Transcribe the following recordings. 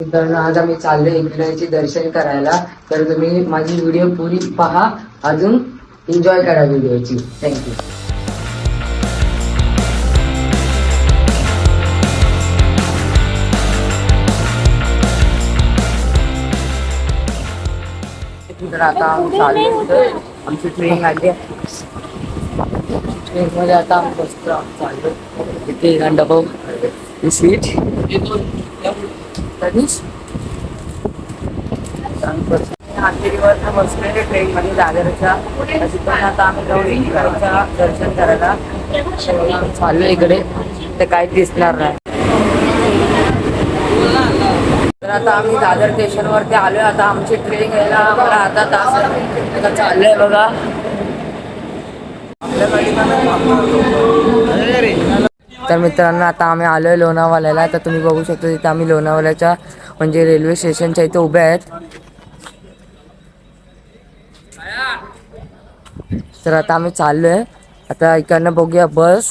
मित्रांनो आज आम्ही चाललोय एकविरायचे दर्शन करायला. तर तुम्ही माझी व्हिडिओ पुरी पहा. अजून एन्जॉय करा व्हिडिओची थँक्यू तर आता आम्ही चाललोय. आमची ट्रेन आली. ट्रेन मध्ये आता आम्ही बसतो आम्ही इथे गंडाभाऊ ही सीट तनिष बसलेले ट्रेन मध्ये दादरच्या तिथून आता आम्ही जाऊ दर्शन करायला चाललो इकडे ते काही दिसणार नाही. तर आता आम्ही दादर स्टेशनवरती आलोय आता आमची ट्रेन यायला आम्हाला अर्धा तास चाललंय आता चाललोय बघा. तर मित्रांनो आता आम्ही आलोय लोणावाल्याला तर तुम्ही बघू शकता तिथे आम्ही लोणावाल्याच्या म्हणजे रेल्वे स्टेशनच्या इथे उभे आहेत. तर आता आम्ही चाललोय. आता इकडनं बघूया बस.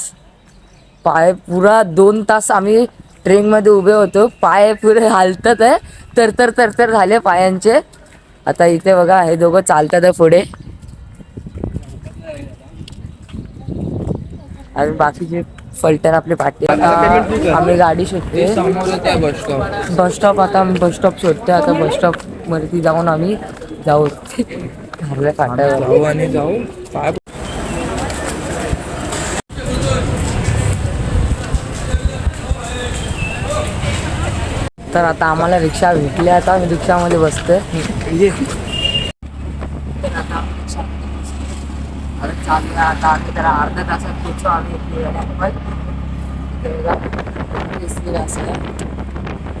पाय पुरा दोन तास आम्ही ट्रेनमध्ये उभे होतो. पाय पुरे हालतात आहे. तर तर तर तर झाले पायांचे. आता इथे बघा हे दोघं चालतात आहे पुढे. आणि बाकीचे फलटण आपले आता आम्ही गाडी शोधते बस स्टॉप आता आम्ही बस स्टॉप शोधते आता बस स्टॉप वरती जाऊन आम्ही जाऊ. आपल्या फाट्यावर जाऊ आणि जाऊ. तर आता आम्हाला रिक्षा भेटली आता आम्ही रिक्षामध्ये बसतोय. चाललं आता आम्ही त्याला अर्ध्या तासात पोचू आम्ही इकडे असं.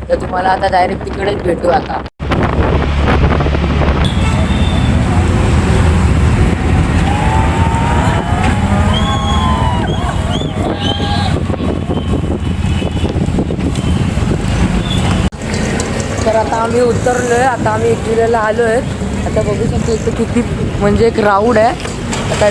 तर तुम्हाला आता डायरेक्ट तिकडेच भेटू आता. तर आता आम्ही उतरलोय आता आम्ही एकविरेला आलोय. आता बघू शकतो इथे किती म्हणजे एक राऊड आहे. आता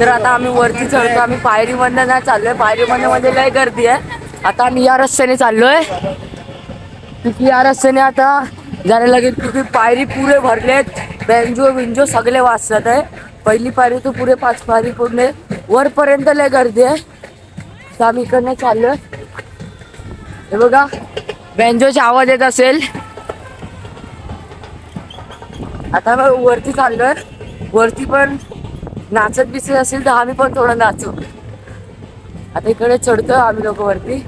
तर आता आम्ही वरती चढतो आम्ही पायरीमधनं नाही चाललोय. पायरीमधनं मध्ये म्हणजे लय गर्दी आहे. आता आम्ही या रस्त्याने चाललोय. या रस्त्याने आता जायला लागेल. तिथे पायरी पुरे भरलेत. बेंजो विंजो सगळे वाचतात आहे. पहिली पायरी तू पुरे पाच पायरी पूर्ण वरपर्यंत लय गर्दी आहे. तर आम्ही इकडनं चाललोय. हे बघा बेंजोचे आवाज येत असेल. आता मग वरती चाललोय. वरती पण नाचत बिचत असेल तर आम्ही पण थोडं नाचू. आता इकडे चढतो आम्ही लोक वरती.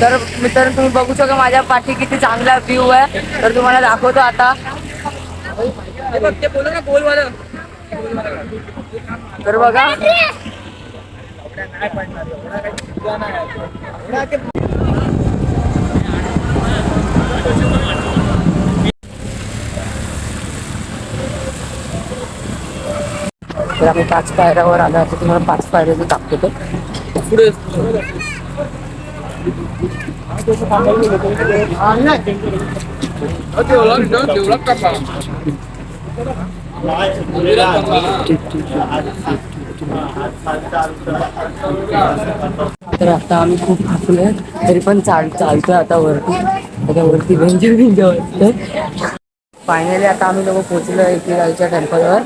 तर मित्रांनो तुम्ही बघू शकता माझ्या पाठी किती चांगला व्ह्यू आहे. तर तुम्हाला दाखवतो आता. तर बघा. तर आम्ही पाच पायऱ्यावर आलो तर तुम्हाला पाच पायऱ्याचं दाखवतो. पुढे. तर आता आम्ही खूप थकलोय तरी पण चाल चालतोय आता वरती. आता वरती बेंजर बिंजर वाटतंय फायनली आता आम्ही लोक पोहोचलो एकविराईच्या टेम्पलवर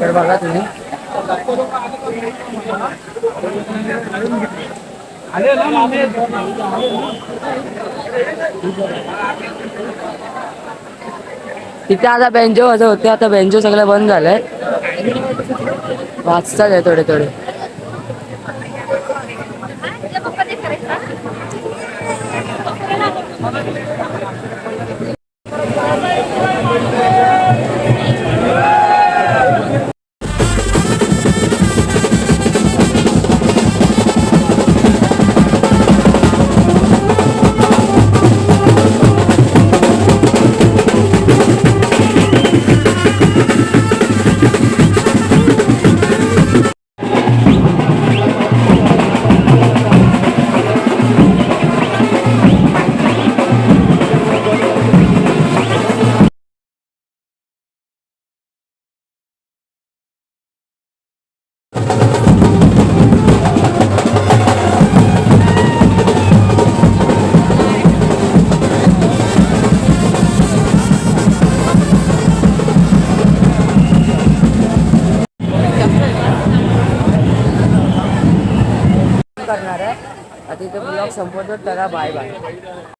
तर बघा तुम्ही. तिथे आता बेंजो असं होते आता बेंजो सगळं बंद झालंय. वाचतात आहे थोडे थोडे. करणार आहे. आता इथे ब्लॉग संपवतो. त्याला बाय बाय